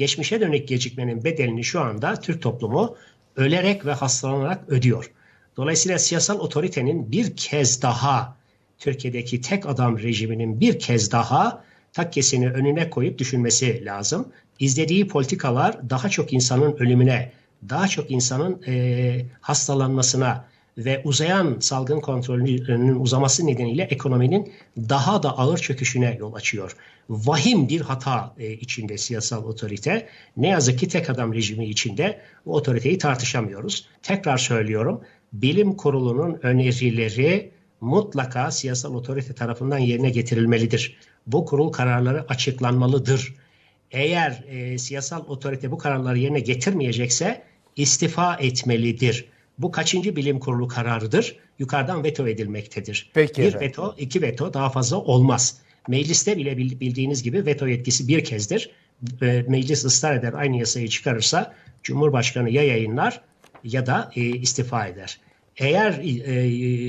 geçmişe dönük gecikmenin bedelini şu anda Türk toplumu ölerek ve hastalanarak ödüyor. Dolayısıyla siyasal otoritenin bir kez daha Türkiye'deki tek adam rejiminin bir kez daha takkesini önüne koyup düşünmesi lazım. İzlediği politikalar daha çok insanın ölümüne, daha çok insanın e, hastalanmasına ve uzayan salgın kontrolünün uzaması nedeniyle ekonominin daha da ağır çöküşüne yol açıyor. Vahim bir hata e, içinde siyasal otorite. Ne yazık ki tek adam rejimi içinde bu otoriteyi tartışamıyoruz. Tekrar söylüyorum, bilim kurulunun önerileri mutlaka siyasal otorite tarafından yerine getirilmelidir. Bu kurul kararları açıklanmalıdır. Eğer e, siyasal otorite bu kararları yerine getirmeyecekse istifa etmelidir. Bu kaçıncı bilim kurulu kararıdır? Yukarıdan veto edilmektedir. Peki bir efendim. veto, iki veto daha fazla olmaz. Mecliste bile bil- bildiğiniz gibi veto yetkisi bir kezdir. E, Meclis ısrar eder aynı yasayı çıkarırsa Cumhurbaşkanı ya yayınlar ya da e, istifa eder. Eğer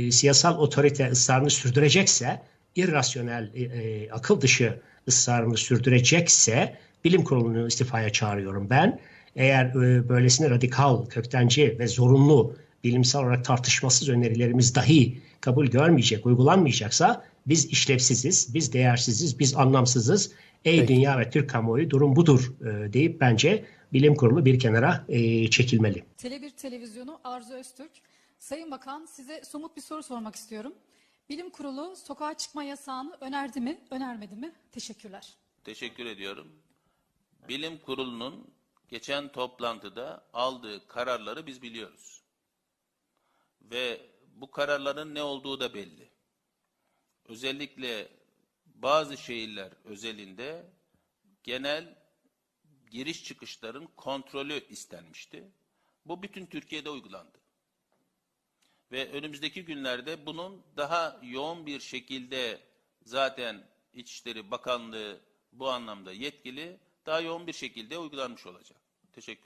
e, siyasal otorite ısrarını sürdürecekse, irrasyonel, e, e, akıl dışı ısrarını sürdürecekse bilim kurulunu istifaya çağırıyorum ben. Eğer e, böylesine radikal, köktenci ve zorunlu bilimsel olarak tartışmasız önerilerimiz dahi kabul görmeyecek, uygulanmayacaksa biz işlevsiziz, biz değersiziz, biz anlamsızız. Ey Peki. dünya ve Türk kamuoyu durum budur e, deyip bence bilim kurulu bir kenara e, çekilmeli. Tele1 Televizyonu Arzu Öztürk. Sayın Bakan size somut bir soru sormak istiyorum. Bilim Kurulu sokağa çıkma yasağını önerdi mi, önermedi mi? Teşekkürler. Teşekkür ediyorum. Bilim Kurulu'nun geçen toplantıda aldığı kararları biz biliyoruz. Ve bu kararların ne olduğu da belli. Özellikle bazı şehirler özelinde genel giriş çıkışların kontrolü istenmişti. Bu bütün Türkiye'de uygulandı. Ve önümüzdeki günlerde bunun daha yoğun bir şekilde zaten İçişleri Bakanlığı bu anlamda yetkili daha yoğun bir şekilde uygulanmış olacak. Teşekkür